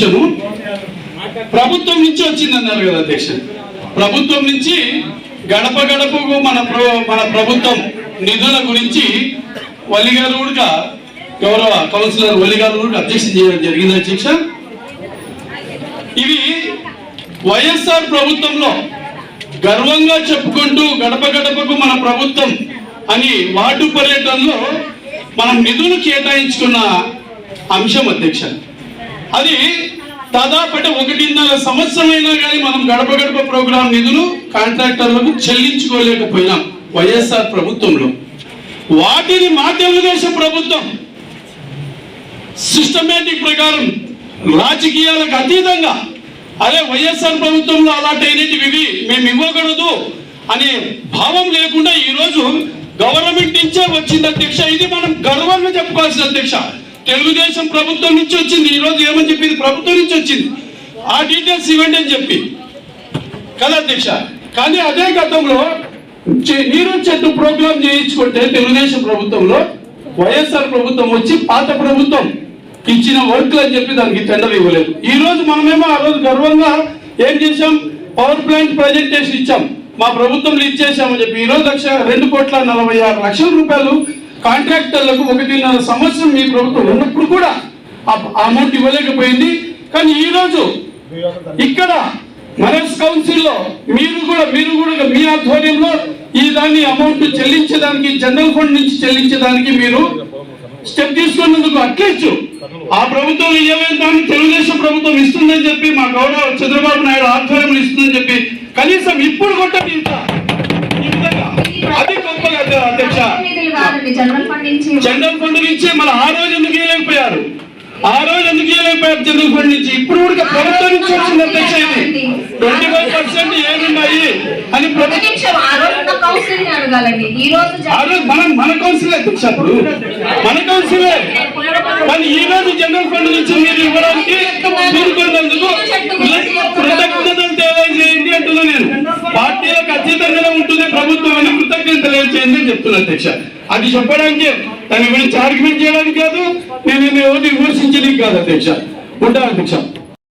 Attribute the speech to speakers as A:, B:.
A: అంశము ప్రభుత్వం నుంచి వచ్చిందన్నారు కదా అధ్యక్ష. ప్రభుత్వం నుంచి గడప గడపకు మన మన ప్రభుత్వం నిధుల గురించి వల్లి కూడా గౌరవ కౌన్సిలర్ వల్లి కూడా అధ్యక్ష చేయడం జరిగింది అధ్యక్ష. ఇవి వైఎస్ఆర్ ప్రభుత్వంలో గర్వంగా చెప్పుకుంటూ గడప గడపకు మన ప్రభుత్వం అని వార్డు పర్యటనలో మనం నిధులు కేటాయించుకున్న అంశం అధ్యక్ష. అది దాదాపు అంటే ఒకటిన్నర సంవత్సరమైనా కానీ మనం గడప గడప ప్రోగ్రాం నిధులు కాంట్రాక్టర్లకు చెల్లించుకోలేకపోయినాం వైఎస్ఆర్ ప్రభుత్వంలో. వాటిని మా తెలుగుదేశం ప్రభుత్వం సిస్టమేటిక్ ప్రకారం రాజకీయాలకు అతీతంగా అదే వైఎస్ఆర్ ప్రభుత్వంలో అలాంటి ఇవి మేము ఇవ్వకూడదు అనే భావం లేకుండా ఈరోజు గవర్నమెంట్ నుంచే వచ్చింది అధ్యక్ష. ఇది మనం గర్వంగా చెప్పుకోవాల్సిన అధ్యక్ష. తెలుగుదేశం ప్రభుత్వం నుంచి వచ్చింది. ఈ రోజు ఏమని చెప్పింది? ప్రభుత్వం నుంచి వచ్చింది. ఆ డీటెయిల్స్ ఇవ్వండి అని చెప్పి. కదా అధ్యక్ష? కానీ అదే గతంలో నీరు చెట్టు ప్రోగ్రామ్ చేయించుకుంటే తెలుగుదేశం ప్రభుత్వంలో వైఎస్ఆర్ ప్రభుత్వం వచ్చి పాత ప్రభుత్వం ఇచ్చిన వర్క్లు అని చెప్పి దానికి టెండర్ ఇవ్వలేదు. ఈ రోజు మనమేమో ఆ రోజు గర్వంగా ఏం చేశాం? పవర్ ప్లాంట్ ప్రజెంటేషన్ ఇచ్చాం. మా ప్రభుత్వంలో ఇచ్చేసామని చెప్పి. ఈ రోజు లక్ష రెండు కోట్ల నలభై ఆరు లక్షల రూపాయలు కాంట్రాక్టర్లకు ఒకటిన్నర సంవత్సరం మీ ప్రభుత్వం ఉన్నప్పుడు కూడా అమౌంట్ ఇవ్వలేకపోయింది. కానీ ఈ రోజు ఇక్కడ మనస్ కౌన్సిల్లో మీరు కూడా మీరు కూడా మీ ఆధ్వర్యంలో ఈ దాన్ని అమౌంట్ చెల్లించడానికి జనరల్ ఫండ్ నుంచి చెల్లించడానికి మీరు స్టెప్ తీసుకున్నందుకు అట్లీస్ట్ ఆ ప్రభుత్వం ఏమైనా దాన్ని తెలుగుదేశం ప్రభుత్వం ఇస్తుందని చెప్పి మా గౌరవ చంద్రబాబు నాయుడు ఆధ్వర్యంలో ఇస్తుందని చెప్పి కనీసం ఇప్పుడు కొట్టండి
B: కాదండి జనరల్ ఫండ్ నుంచి
A: జనరల్ ఫండ్ నుంచి మన ఆ రోజు ఎందుకు ఇవ్వలేకపోయారు? ఆ రోజు ఎందుకు ఇవ్వలేకపోయారు జనరల్ ఫండ్ నుంచి? ఇప్పుడు కూడా ప్రభుత్వం నుంచి వచ్చింది అధ్యక్ష ఇది ట్వంటీ ఫైవ్ పర్సెంట్ ఏమున్నాయి అని మనం మన కౌన్సిల్ అధ్యక్ష అప్పుడు. మన కౌన్సిలే. కానీ ఈ రోజు జనరల్ ఫండ్ నుంచి మీరు ఇవ్వడానికి తీరుకున్నందుకు కృతజ్ఞతలు తెలియజేయండి అంటున్నా నేను పార్టీలకు అతీతంగానే ఉంటుంది ప్రభుత్వం అని కృతజ్ఞతలు తెలియజేయండి అని చెప్తున్నా అధ్యక్ష. అది చెప్పడానికి తన గురించి ఆర్గ్యుమెంట్ చేయడానికి కాదు నేను ఎవరిని విమర్శించడానికి కాదు అధ్యక్ష. ఉంటాను అధ్యక్ష.